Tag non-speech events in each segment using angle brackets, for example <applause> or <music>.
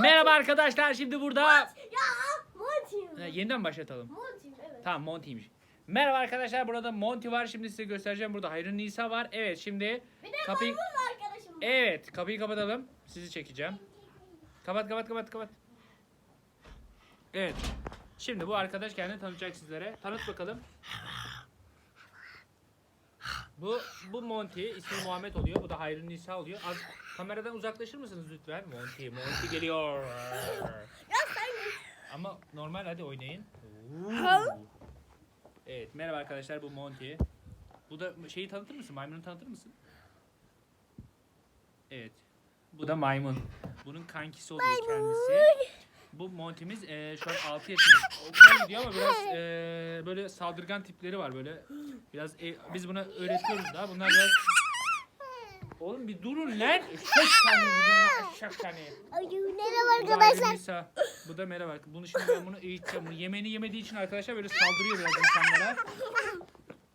Merhaba arkadaşlar şimdi burada Ya Monty. Ha, yeniden başlatalım. Monty evet. Tamam Monty'ymiş. Merhaba arkadaşlar burada Monty var şimdi size göstereceğim burada Hayrun Nisa var. Evet şimdi Bir de kapıyı arkadaşım. var. Evet kapıyı kapatalım. Sizi çekeceğim. Kapat kapat kapat kapat. Evet. Şimdi bu arkadaş kendini tanıtacak sizlere. Tanıt bakalım. Bu bu Monty ismi Muhammed oluyor. Bu da Hayrun Nisa oluyor. Az, kameradan uzaklaşır mısınız lütfen? Monty Monty geliyor. Ya sen Ama normal hadi oynayın. Evet merhaba arkadaşlar bu Monty. Bu da şeyi tanıtır mısın? Maymunu tanıtır mısın? Evet. Bu da maymun. Bunun kankisi oluyor kendisi. Bu Monty'miz eee, şu an 6 yaşında. Okula gidiyor ama biraz eee, böyle saldırgan tipleri var böyle. Biraz e, biz buna öğretiyoruz daha. Bunlar biraz Oğlum bir durun lan. Tane vurun, şak tane. Ay, merhaba arkadaşlar. Nisa. Bu da merhaba. Bunu şimdi ben bunu eğiteceğim. Bunu yemeğini yemediği için arkadaşlar böyle saldırıyor biraz insanlara.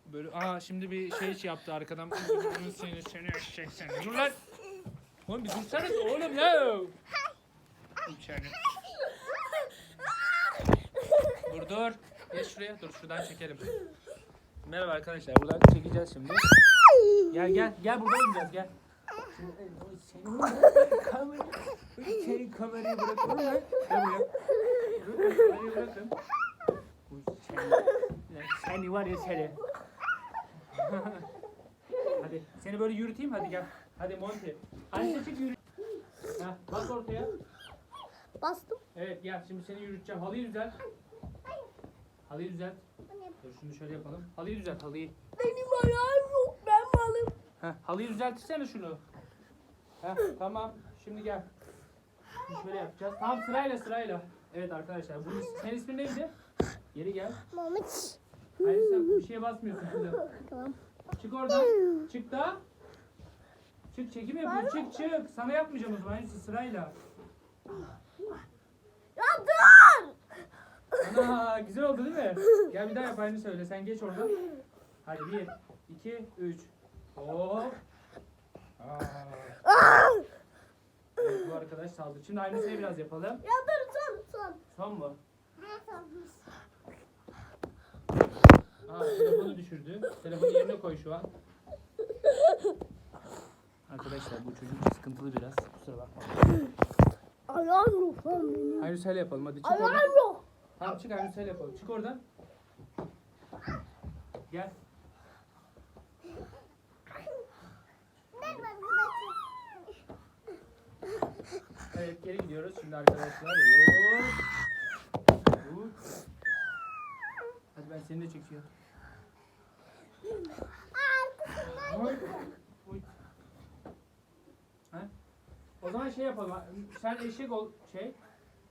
Böyle aa şimdi bir şey yaptı arkadan. seni seni eşek seni. Dur lan. Oğlum bir dursanız oğlum ya. İçeride. Dur dur. Geç şuraya. Dur şuradan çekelim. Merhaba arkadaşlar. Buradan çekeceğiz şimdi. Gel gel. Gel burada oynayacağız gel. Senin kamera, senin kamerayı bırakın lan. Gel buraya. Kamerayı bırakın. Seni, seni var ya seni. hadi seni böyle yürüteyim hadi gel. Hadi Monty. Hadi çık yürü. Ha, bas ortaya. Bastım. Evet gel şimdi seni yürüteceğim. Halıyı düzelt. Halıyı düzelt. Dur şunu şöyle yapalım. Halıyı düzelt halıyı. Benim ayağım. Ben. Heh, halıyı düzeltirsene şunu. Heh, tamam. Şimdi gel. Şöyle yapacağız. Tamam sırayla sırayla. Evet arkadaşlar. Bu senin ismin neydi? Geri gel. Mahmut. Hayır sen bir şeye basmıyorsun kızım. Tamam. Çık oradan. Çık da. Çık çekim yapıyor. Çık çık. Sana yapmayacağım o zaman. Hepsi sırayla. Ya dur. Ana güzel oldu değil mi? Gel bir daha yap aynı söyle. Sen geç oradan. Hadi bir, iki, üç. Hop. Aa. Evet, bu arkadaş saldı. Şimdi aynısını biraz yapalım. Ya dur son son. Son mu? Aa telefonu düşürdü. Telefonu yerine koy şu an. Arkadaşlar bu çocuk sıkıntılı biraz. Kusura bakma. Ayağım yok lan benim. Aynı söyle yapalım hadi çık oradan. Ayağım yok. Tamam çık aynı söyle yapalım. Çık oradan. Gel. Merhaba arkadaşlar. Evet geri gidiyoruz şimdi arkadaşlar. Hadi ben seni de çekiyorum. Oy. Oy. Ha? O zaman şey yapalım. Sen eşek ol şey.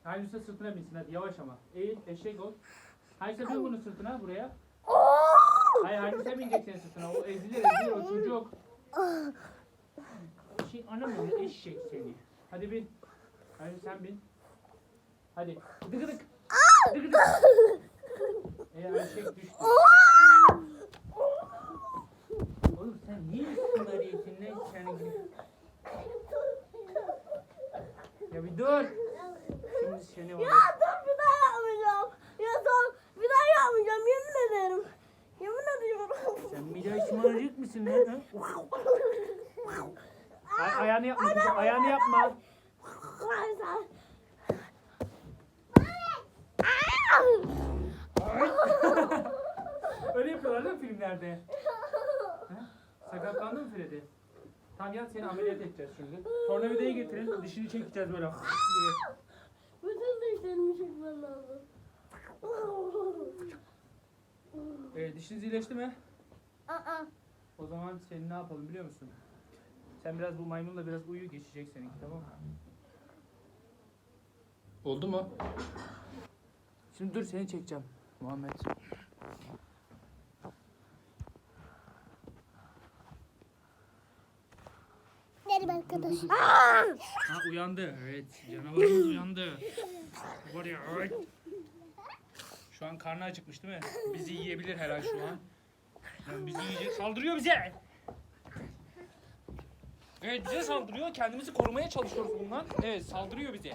Haydut'a sırtına binsin hadi yavaş ama. Eğil eşek ol. Haydut'a bin bunu sırtına buraya. Hayır Haydut'a binecek senin sırtına. O ezilir ezilir o çocuk. Şey anam öyle eşek seni. Hadi bin. Hadi sen bin. Hadi. Dık dık. Dık dık. <laughs> Eğer eşek düştü. Oğlum sen niye bunları yedin lan sen? Ya bir dur. Şimdi seni var. Ya dur bir daha yapmayacağım. Ya son bir daha yapmayacağım yemin ederim. Yemin ediyorum. Sen bir daha ısmarlayacak mısın lan? <laughs> Ay, ayağını yapma. kızım, Ayağını yapma. Sen. Öyle yapıyorlar değil mi filmlerde? Ha? Sakatlandın mı Freddy? Tamam gel seni ameliyat edeceğiz şimdi. Tornavidayı getirin. Dişini çekeceğiz böyle. diye. Bütün dişlerimi çekmem lazım. Ee, dişiniz iyileşti mi? Aa. O zaman seni ne yapalım biliyor musun? Sen biraz bu maymunla biraz uyu geçecek seninki tamam mı? Oldu mu? Şimdi dur seni çekeceğim Muhammed. Merhaba arkadaşlar. Ha uyandı. Evet <laughs> canavarımız uyandı. Var ya ay. Şu an karnı acıkmış değil mi? Bizi yiyebilir her an şu an. Yani bizi yiyecek. Saldırıyor bize. Evet bize saldırıyor. Kendimizi korumaya çalışıyoruz bundan. Evet saldırıyor bize.